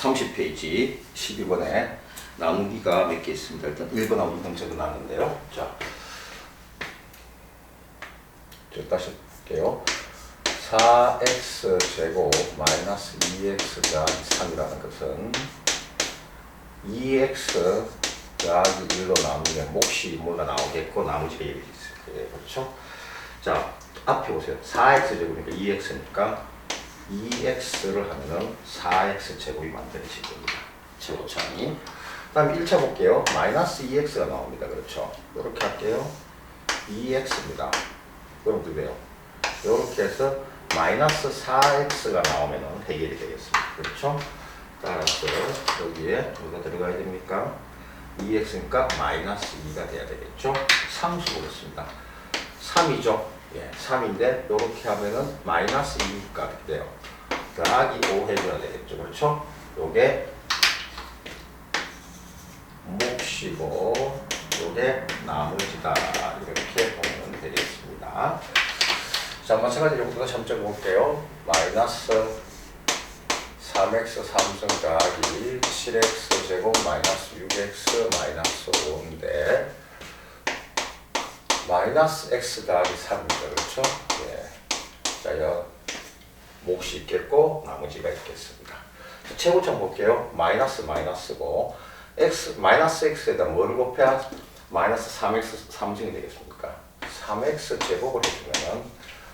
30페이지 12번에 나누기가 몇 개 있습니다. 일단 1번하고 2번 적어놨는데요. 자, 저 다시 볼게요. 4x 제곱 마이너스 2x가 3이라는 것은 2x 더하기 1로 나누면 몫이 뭐가 나오겠고 나머지가 여기 있어요. 그렇죠? 자, 앞에 보세요. 4x 제곱이니까 2x니까 2x를 하면은 4x 제곱이 만들어질 겁니다. 제곱창이. 그 다음에 1차 볼게요. 마이너스 2x가 나옵니다. 그렇죠? 이렇게 할게요. 2x입니다. 그럼 어떻게 돼요? 이렇게 해서 마이너스 4x가 나오면은 해결이 되겠습니다. 그렇죠? 따라서 여기에 뭐가 들어가야 됩니까? 2x니까 마이너스 2가 돼야 되겠죠? 상수 보겠습니다. 3이죠? 예, 3인데 이렇게 하면은 마이너스 2가 돼요. 더하기 5 해줘야 되겠죠? 그렇죠? 요게 몫이고 요게 나머지다 이렇게 보면 되겠습니다. 자, 마찬가지로 여기서 점점 볼게요. 마이너스 3x 3승 더하기 7x 제곱 마이너스 6x 마이너스 5인데 마이너스 x 더하기 3입니다. 그렇죠? 예. 자, 여 몫이 있겠고 나머지가 있겠습니다. 자, 최고점 볼게요. 마이너스 마이너스고 x 마이너스 x에다 뭘 곱해야 마이너스 3x 3승이 되겠습니까? 3x 제곱을 해주면은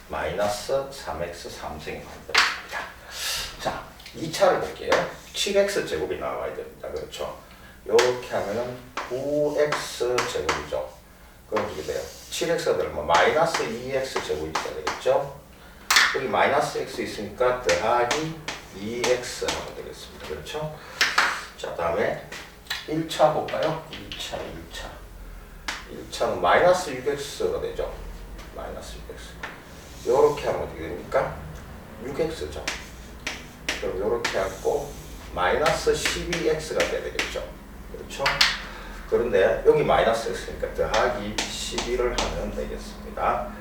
마이너스 3x 3승이 만들어집니다. 자, 2차를 볼게요. 7x 제곱이 나와야 됩니다. 그렇죠? 이렇게 하면은 9x 제곱이죠. 그럼 어떻게 돼요? 7x가 되면 마이너스 2x 제곱이 있어야 되겠죠? 여기 마이너스 x 있으니까 더하기 2x 하면 되겠습니다. 그렇죠? 자, 다음에 1차 볼까요? 2차, 1차. 1차는 마이너스 6x가 되죠. 마이너스 6x. 요렇게 하면 어떻게 됩니까? 6x죠. 그럼 요렇게 하고 마이너스 12x가 돼야 되겠죠. 그렇죠? 그런데 여기 마이너스 x니까 더하기 12를 하면 되겠습니다.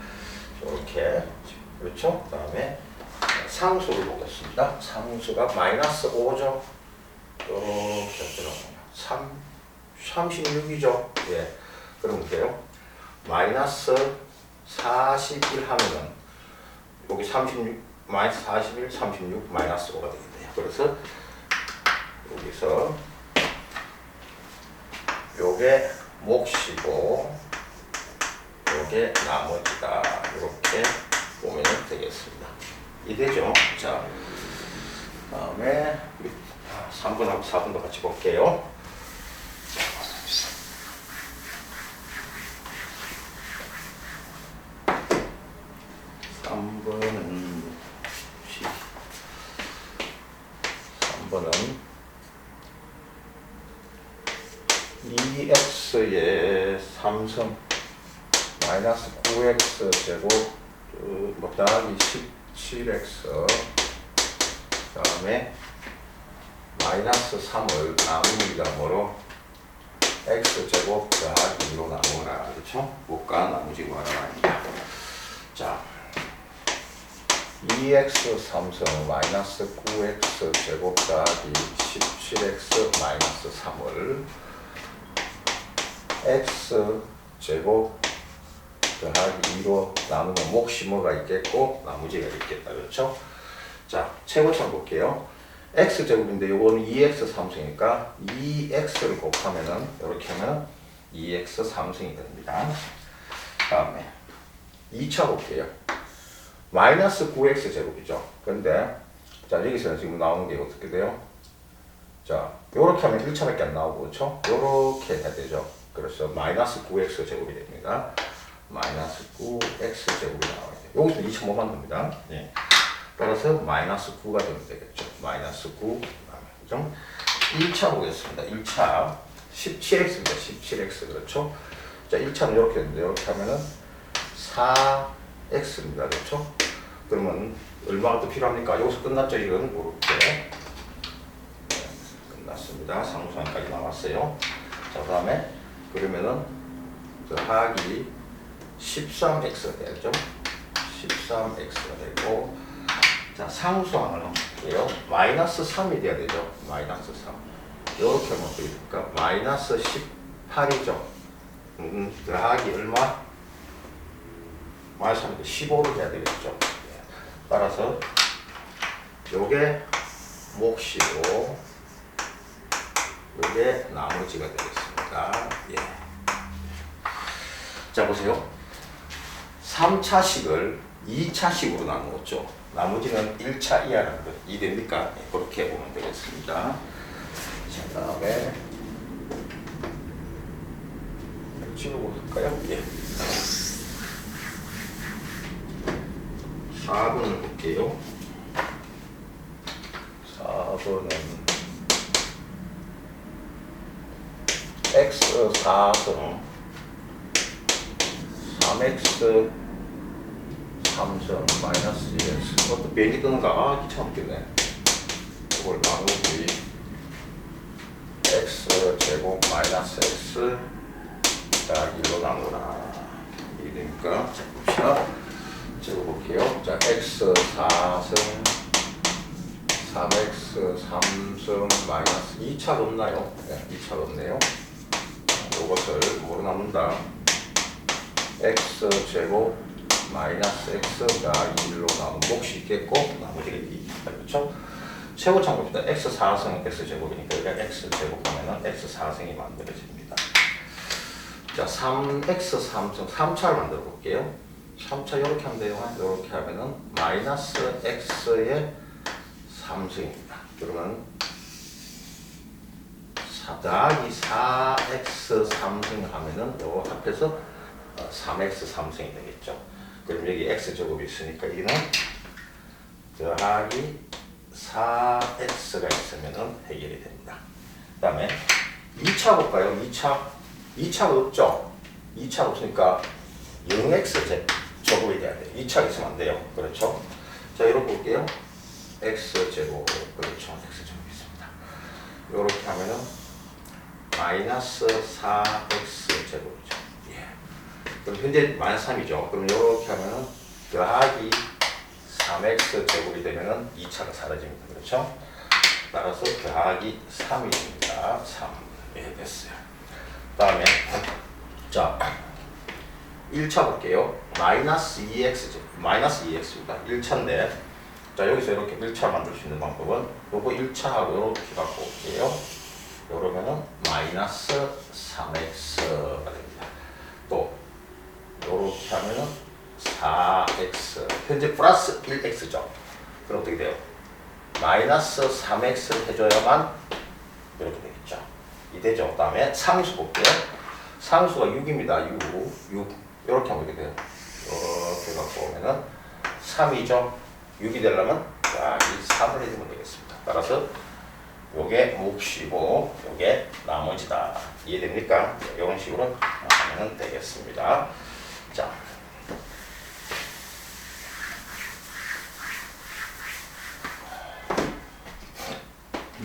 이렇게 그렇죠? 그 다음에 상수를 보겠습니다. 상수가 마이너스 5죠. 이렇게 3 36이죠. 예. 그럼 돼요. 마이너스 41 하면은 여기 36 마이너스 41, 36 마이너스 5가 되겠네요. 그래서 여기서 요게 몫이고 요게 나머지다 이렇게. 이되죠? 자 다음에 3번하고 4번도 같이 볼게요. 삼번은 3번은 2x의 3승 마이너스 9x 제곱 그, 뭐 더하기 17x 다음에 마이너스 3을 나누기가 뭐로? X 제곱 더하기 2로 나누어라. 그렇죠? 못가 나누지 말아라 자 2x 3승 마이너스 9x 제곱 더하기 17x 마이너스 3을 x 제곱 더하기 2로 나누면 몫이 뭐가 있겠고 나머지가 있겠다 그렇죠? 자 최고점 볼게요 x 제곱인데 요거는 2x 3승이니까 2x를 곱하면은 이렇게 하면 2x 3승이 됩니다 다음에 2차 볼게요 마이너스 9x 제곱이죠 그런데 자 여기서는 지금 나오는 게 어떻게 돼요? 자 요렇게 하면 1차밖에 안 나오고 그렇죠? 요렇게 해야 되죠 그래서 마이너스 9x 제곱이 됩니다. 마이너스 9x 제곱이 나와야 돼요. 여기서 2차 못 만듭니다. 예. 따라서 마이너스 9가 되면 되겠죠. 마이너스 9. 그죠? 1차 보겠습니다. 1차 17x입니다. 17x 그렇죠? 자 1차는 이렇게 되는데 이렇게 하면은 4x입니다. 그렇죠? 그러면 얼마가 더 필요합니까? 여기서 끝났죠. 이건 이렇게 네, 끝났습니다. 상수항까지 나왔어요. 자 그 다음에 그러면은 더하기 13x가 되죠. 13x가 되고 자, 상수항을 한번 볼게요. 마이너스 3이 돼야 되죠. 마이너스 3. 이렇게 어떻게 됩니까? 마이너스 18이죠. 음, 더하기 얼마? 마이너스 3인데 15를 해야 되겠죠. 예. 따라서 요게 몫이고 요게 나머지가 되겠습니다. 예. 자 보세요. 3차식을 2차식으로 나누었죠. 나머지는 1차 이하라는 거 이해됩니까? 네, 그렇게 보면 되겠습니다. 자, 다음에 찍어보 할까요? 예. 4번을 볼게요. 4번은 x 4성 3x 3성 마이너스 2x 그것도 변이 뜨는가? 아 귀찮겠네 이걸 나누기 x 제곱 마이너스 x 자 1로 나누라? 자 봅시다 적어볼게요 자 x 4성 3x 3성 마이너스 2차가 없나요? 네 2차가 없네요 이것을 뭐로 나눈다 x 제곱 마이너스 x가 1로 나오면 몫이 있겠고 나머지가 2 그렇죠? 최고참 봅시다. x 4승 x 제곱이니까 여기가 x 제곱하면 x 4승이 만들어집니다. 자 3x 3승 3차를 만들어 볼게요. 3차 이렇게 하면 돼요. 이렇게 하면은 마이너스 x의 3승입니다. 그러면 4 더하기 4x 3승 하면은 요 앞에서 어, 3x 3승이 되겠죠. 그럼 여기 x 제곱이 있으니까 이는 더하기 4x가 있으면은 해결이 됩니다. 그 다음에 2차 볼까요? 2차 2차가 없죠. 2차 없으니까 0x 제 제곱이 돼야 돼요. 2차 있으면 안 돼요. 그렇죠? 자 이렇게 볼게요. x 제곱 그렇죠. x 제곱 있습니다. 이렇게 하면은 마이너스 4x 제곱이죠. 예. 그럼 현재 마이너스 3이죠. 그럼 이렇게 하면은 더하기 3x 제곱이 되면은 2차가 사라집니다. 그렇죠? 따라서 더하기 3이 됩니다. 3. 예, 됐어요. 다음에 자 1차 볼게요. 마이너스 2x 제곱, 마이너스 2x입니다. 1차인데 자 여기서 이렇게 1차 만들 수 있는 방법은 요거 1차하고 이렇게 갖고 올게요. 이러면은 마이너스 3x가 됩니다. 또 이렇게 하면은 4x 현재 플러스 1x죠. 그럼 어떻게 돼요? 마이너스 3x를 해줘야만 이렇게 되겠죠. 이 되죠. 그 다음에 상수 볼게요. 상수가 6입니다. 6, 6 이렇게 하면 어떻게 돼요? 이렇게 갖고 오면은 3이죠. 6이 되려면 자, 이 3을 해주면 되겠습니다. 따라서 요게 몫이고 요게 나머지다. 이해됩니까? 이런 식으로 하면 되겠습니다. 자.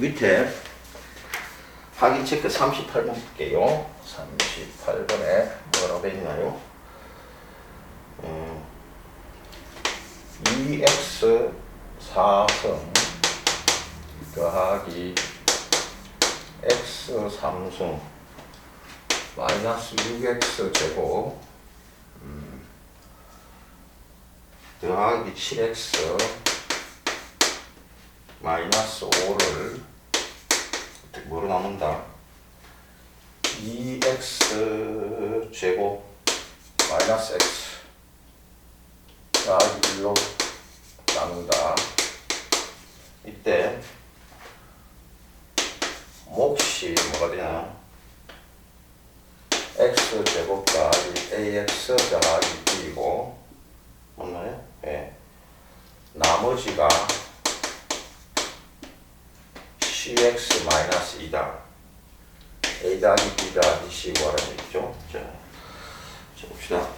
밑에 확인 체크 38번 볼게요. 38번에 뭐라고 돼 있나요? 음, 2x 4성 더하기 x 3승 마이너스 6x 제곱 음, 더하기 7x 마이너스 5를 어떻게 뭐로 나눈다 2x 제곱 마이너스 x 더하기 1로 나눈다 이때 몫이 뭐가 되냐 x 제곱 더하기 ax 더하기 b이고 맞나요? 예. 나머지가 cx 마이너스 2다 a 더하기 b 더하기 c 구하라는 얘기죠 자, 자 봅시다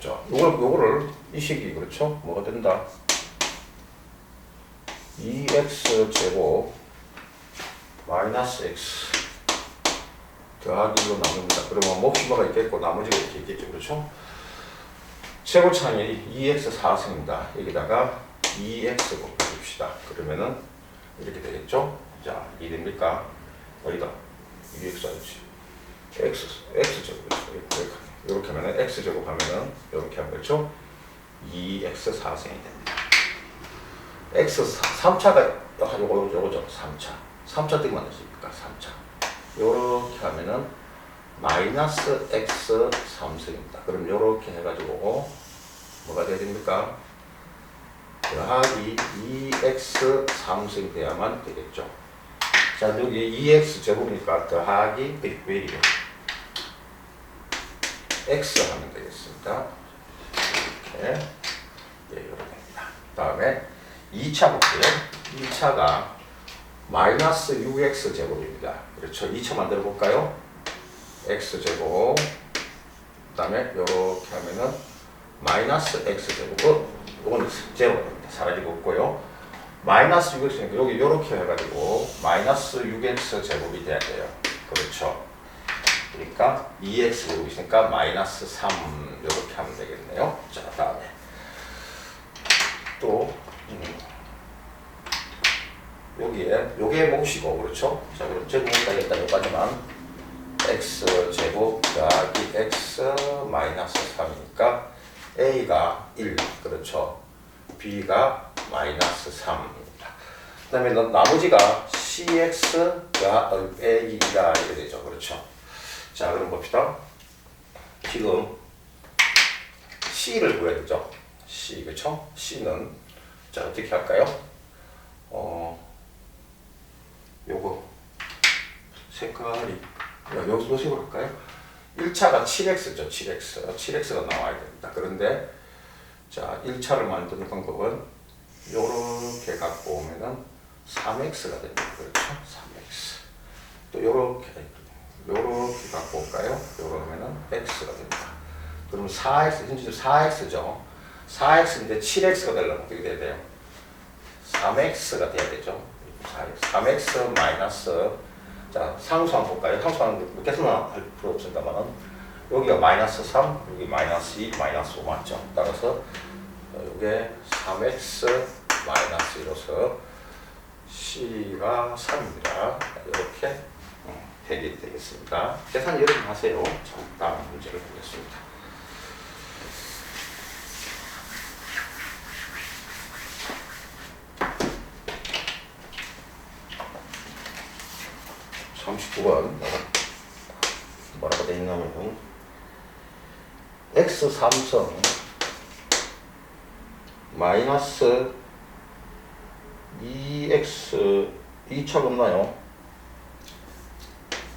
자 요걸, 요거를 이 식이 그렇죠? 뭐가 된다 2x 제곱 마이너스 x 더하기로 나눕니다. 그러면 몫이 뭐가 있겠고 나머지가 이렇게 있겠죠. 그렇죠? 최고차항이 2x 4승입니다. 여기다가 2x 곱해 줍시다. 그러면은 이렇게 되겠죠? 자, 2 됩니까? 어디다? 2x 하지. x, x 제곱이죠. 이렇게, 이렇게 하면은 x 제곱 하면은 이렇게 하면 그렇죠? 2x 4승이 됩니다. x 3차가 요거 요거죠. 3차. 3차 등 만드십니까? 3차. 요렇게 하면은 마이너스 x 3승입니다. 그럼 요렇게 해가지고 뭐가 돼야 됩니까? 더하기 2x 3승이 돼야만 되겠죠. 자, 여기 2x 제곱이니까 더하기 왜 이래? x 하면 되겠습니다. 이렇게 예, 이렇게 됩니다. 다음에 2차 볼게요. 2차가 마이너스 6x 제곱입니다. 그렇죠. 2차 만들어 볼까요? x 제곱 그 다음에 이렇게 하면은 마이너스 x 제곱 이건 제곱입니다. 사라지고 없고요. 마이너스 6x니까 여기 이렇게 해가지고 마이너스 6x 제곱이 돼야 돼요. 그렇죠. 그러니까 2x 제곱이 있으니까 마이너스 3 이렇게 하면 되겠네요. 자 다음에 또 음, 여기에 요게 몫이고 그렇죠. 자 그럼 제곱이니까 일단 여기까지만 x 제곱 더하기 x 마이너스 3이니까 a가 1 그렇죠. B가 마이너스 3입니다. 그 다음에 나머지가 cx 가 a가 이렇게 되죠. 그렇죠. 자 그럼 봅시다. 지금 c를 구해야 되죠. c 그렇죠. c는 자 어떻게 할까요? 어 요거 색깔이 요 식으로 할까요? 1차가 7x죠. 7x. 7x가 나와야 됩니다. 그런데 자 1차를 만드는 방법은 요렇게 갖고 오면은 3x가 됩니다. 그렇죠? 3x. 또 요렇게 요렇게 갖고 올까요? 요러면은 x가 됩니다. 그럼 4x 현재 4x죠. 4x인데 7x가 되려면 어떻게 돼야 돼요? 3x가 돼야 되죠. 4x, 3x 마이너스 자 상수한 볼까요? 상수 하는 몇 개수나 할 필요 없습니다만은 여기가 마이너스 3, 여기 마이너스 2, 마이너스 5 맞죠? 따라서 이게 3x 마이너스 1로서 c가 3입니다. 이렇게 해결이 되겠습니다. 계산 여러분 하세요. 자, 다음 문제를 보겠습니다. 삼십구 번 뭐라고 돼 있냐면 x 삼성 마이너스 2x 2차 없나요?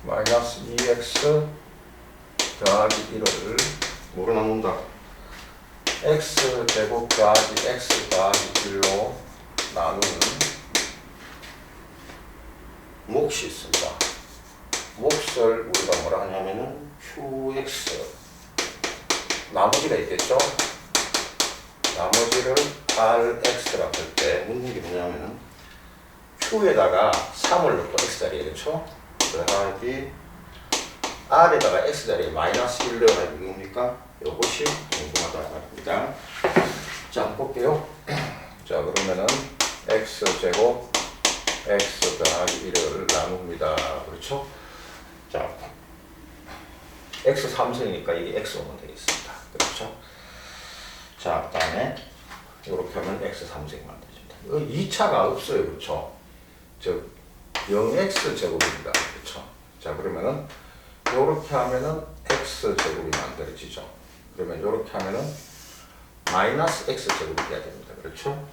마이너스 2x 더하기 1을 뭐로 나눈다? x 제곱 더하기 x 더하기 1로 나누는 몫이 있습니다. 몫을 우리가 뭐라 하냐면은 qx 나머지가 있겠죠? 나머지를 rx라고 할때 묻는 게 뭐냐면은 q에다가 3을 넣고 x 자리에 그렇죠? 더하기 r에다가 x 자리에 마이너스 1 넣어야 되는 겁니까? 이것이 궁금하다는 말입니다. 자, 볼게요. 자, 그러면은 x 제곱 x 더하기 1을 나눕니다. 그렇죠? 자, x 3승이니까 이게 x 오면. 그렇죠? 자, 그 다음에 이렇게 하면 x 3승이 만들어집니다. 2차가 없어요. 그렇죠? 즉 0x 제곱입니다. 그렇죠? 자, 그러면은 이렇게 하면은 x 제곱이 만들어지죠. 그러면 이렇게 하면은 마이너스 x 제곱이 돼야 됩니다. 그렇죠?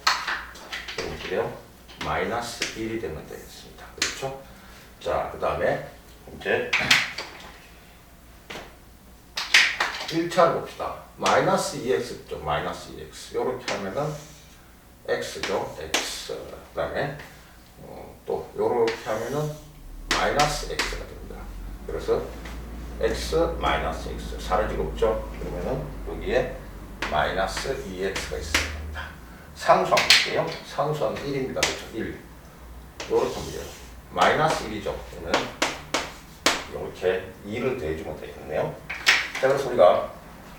어요 마이너스 1이 되면 되겠습니다. 그렇죠? 자, 그 다음에 이제 1차를 봅시다. 마이너스 2x죠. 마이너스 2x. 이렇게 하면은 x죠. x. 그 다음에 어, 또 이렇게 하면은 마이너스 x가 됩니다. 그래서 x 마이너스 x 사라지고 없죠. 그러면은 여기에 마이너스 2x가 있습니다. 상수한 볼게요. 상수한 1입니다. 그렇죠? 1. 이렇게 합니다. 마이너스 1이죠. 그러면 이렇게 2를 더해주면 되겠네요. 자, 그래서 우리가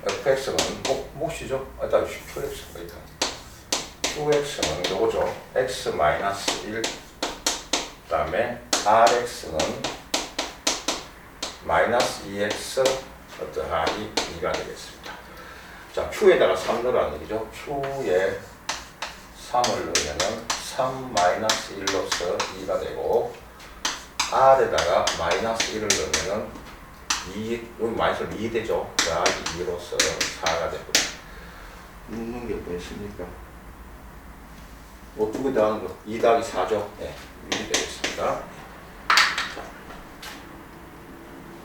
fx는 목, 몫이죠? 아, 나 qx가 있다. qx는 요거죠. x 마이너스 1 그 다음에 rx는 마이너스 2x 어떠하니 2가 되겠습니다. 자, q에다가 3 넣으라는 얘기죠. q에 3을 넣으면은 3 마이너스 1로서 2가 되고 r에다가 마이너스 1을 넣으면은 2, 여기 마이너스 2 되죠. 더하기 2로서 4가 되고 묻는 게뭐 있습니까? 뭐두개 더하는 거2 더하기 4죠. 네, 1이 되겠습니다.